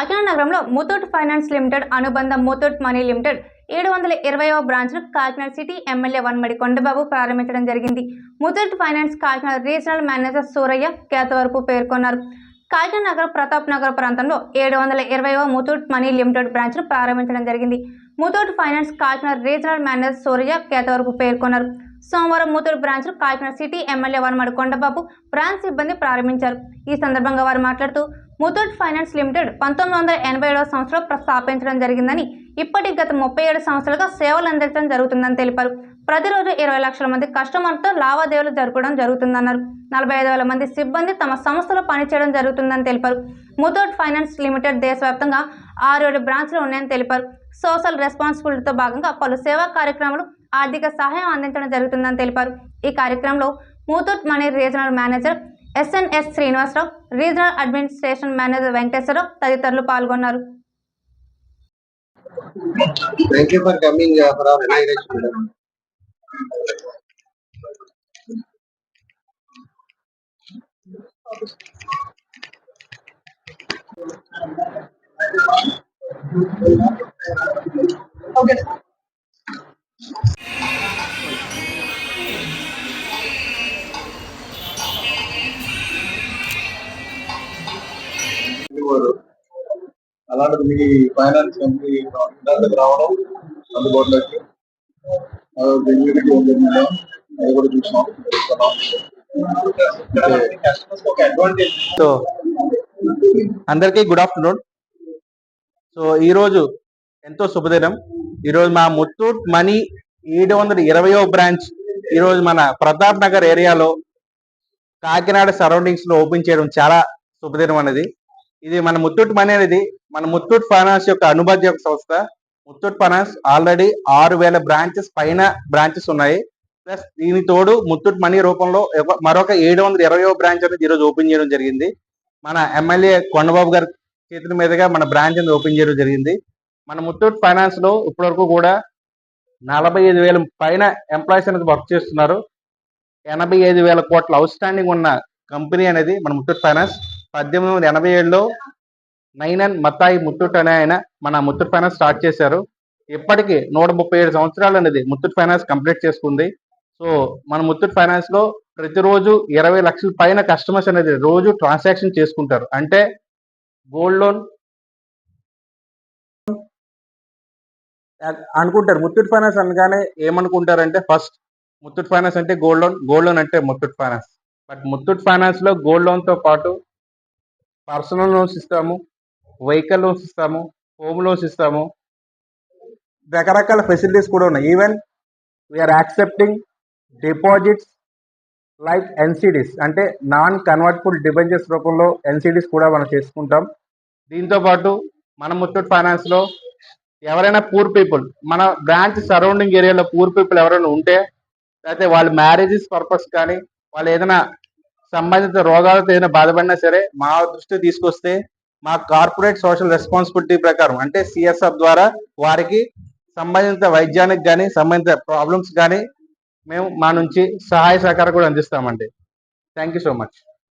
కాకినాడ నగరంలో Muthoot finance limited అనుబంధ Muthoot money limited ఏడు వందల ఇరవైవ బ్రాంచ్ను కాకినాడ సిటీ ఎమ్మెల్యే వన్మడి కొండబాబు ప్రారంభించడం జరిగింది. Muthoot finance Kakinada regional manager Suraiah Ketavarapu పేర్కొన్నారు. కాకినాడ నగర ప్రతాప్ నగర్ ప్రాంతంలో ఏడు వందల ఇరవైవ ముతూట్ మనీ లిమిటెడ్ బ్రాంచ్ను ప్రారంభించడం జరిగింది. Muthoot finance Kakinada regional manager Suraiah Ketavarapu పేర్కొన్నారు. సోమవారం Muthoot బ్రాంచ్ను Kakinada city MLA Vanamadi Kondababu branch సిబ్బంది ప్రారంభించారు. ఈ సందర్భంగా వారు మాట్లాడుతూ ముతూట్ ఫైనాన్స్ లిమిటెడ్ పంతొమ్మిది వందల ఎనభై ఏడవ సంవత్సరంలో ప్రస్థాపించడం జరిగిందని ఇప్పటికి గత ముప్పై ఏడు సంవత్సరాలుగా సేవలు అందించడం జరుగుతుందని తెలిపారు. ప్రతిరోజు ఇరవై లక్షల మంది కస్టమర్తో లావాదేవీలు జరపడం జరుగుతుందన్నారు. నలభై ఐదు వేల మంది సిబ్బంది తమ సంస్థలో పనిచేయడం జరుగుతుందని తెలిపారు. ముతూట్ ఫైనాన్స్ లిమిటెడ్ దేశవ్యాప్తంగా ఆరు ఏడు బ్రాంచ్లు ఉన్నాయని తెలిపారు. సోషల్ రెస్పాన్సిబిలిటీతో భాగంగా పలు సేవా కార్యక్రమాలు ఆర్థిక సహాయం అందించడం జరుగుతుందని తెలిపారు ఈ కార్యక్రమంలో Muthoot money regional manager SNS Srinivasarao regional administration manager Venkateswararao తదితరులు పాల్గొన్నారు Thank you for coming uh, for our inauguration. madam. వారు అలాంటిది మీ ఫైనాన్స్ కంపెనీ రావడం అందుబాటులోకి బెనిఫిట్ ఉంది మేడం. అది కూడా చూసాం సో అందరికీ గుడ్ ఆఫ్టర్నూన్ సో ఈరోజు ఎంతో శుభదినం. ఈరోజు మా ముత్తూట్ మనీ ఏడు వందల ఇరవయో బ్రాంచ్ ఈరోజు మన ప్రతాప్ నగర్ ఏరియాలో కాకినాడ సరౌండింగ్స్లో ఓపెన్ చేయడం చాలా శుభదినం అనేది. ఇది మన ముత్తూట్ మనీ అనేది మన ముత్తూట్ ఫైనాన్స్ యొక్క అనుబంధ యొక్క సంస్థ ముత్తూట్ ఫైనాన్స్ ఆల్రెడీ ఆరు వేల బ్రాంచెస్ పైన బ్రాంచెస్ ఉన్నాయి. ప్లస్ దీని తోడు ముత్తూట్ మనీ రూపంలో మరొక ఏడు వందల ఇరవై బ్రాంచ్ అనేది ఈరోజు ఓపెన్ చేయడం జరిగింది. మన ఎమ్మెల్యే కొండబాబు గారి చేతుల మీదుగా మన బ్రాంచ్ అనేది ఓపెన్ చేయడం జరిగింది. మన ముత్తూట్ ఫైనాన్స్లో ఇప్పటివరకు కూడా నలభై ఐదు వేల పైన ఎంప్లాయీస్ అనేది వర్క్ చేస్తున్నారు. ఎనభై ఐదు వేల కోట్ల అవుట్ స్టాండింగ్ ఉన్న కంపెనీ అనేది మన ముత్తూట్ ఫైనాన్స్. పద్దెనిమిది వందల ఎనభై ఏడులో నైనన్ మత్తాయి ముత్తూట్ అనే ఆయన మన ముత్తూట్ ఫైనాన్స్ స్టార్ట్ చేశారు. ఇప్పటికీ నూట ముప్పై ఏడు సంవత్సరాలు అనేది ముత్తూట్ ఫైనాన్స్ కంప్లీట్ చేసుకుంది. సో మన ముత్తూట్ ఫైనాన్స్లో ప్రతిరోజు ఇరవై లక్షల పైన కస్టమర్స్ అనేది రోజు ట్రాన్సాక్షన్ చేసుకుంటారు. అంటే గోల్డ్ లోన్ అనుకుంటారు. ముత్తూట్ ఫైనాన్స్ అనగానే ఏమనుకుంటారంటే ఫస్ట్ ముత్తూట్ ఫైనాన్స్ అంటే గోల్డ్ లోన్ గోల్డ్ లోన్ అంటే ముత్తూట్ ఫైనాన్స్. బట్ ముత్తూట్ ఫైనాన్స్లో గోల్డ్ లోన్తో పాటు పర్సనల్ లోన్స్ ఇస్తాము. వెహికల్ లోన్స్ ఇస్తాము హోమ్ లోన్స్ ఇస్తాము రకరకాల ఫెసిలిటీస్ కూడా ఉన్నాయి. Even we're accepting deposits like NCDs అంటే నాన్ కన్వర్టబుల్ డిబెంచర్స్ రూపంలో ఎన్సిడిస్ కూడా మనం చేసుకుంటాం. దీంతో పాటు మన ముత్తూట్ ఫైనాన్స్లో ఎవరైనా పూర్ పీపుల్ మన బ్రాంచ్ సరౌండింగ్ ఏరియాలో పూర్ పీపుల్ ఎవరైనా ఉంటే లేకపోతే వాళ్ళ మ్యారేజెస్ పర్పస్ కానీ వాళ్ళు ఏదైనా సంబంధిత రోగాలతో ఏదైనా బాధపడినా సరే మా దృష్టికి తీసుకొస్తే మా కార్పొరేట్ సోషల్ రెస్పాన్సిబిలిటీ ప్రకారం అంటే సిఎస్ఎఫ్ ద్వారా వారికి సంబంధిత వైద్యానికి కానీ సంబంధిత ప్రాబ్లమ్స్ కానీ మేము మా నుంచి సహాయ సహకారం కూడా అందిస్తామండి. Thank you so much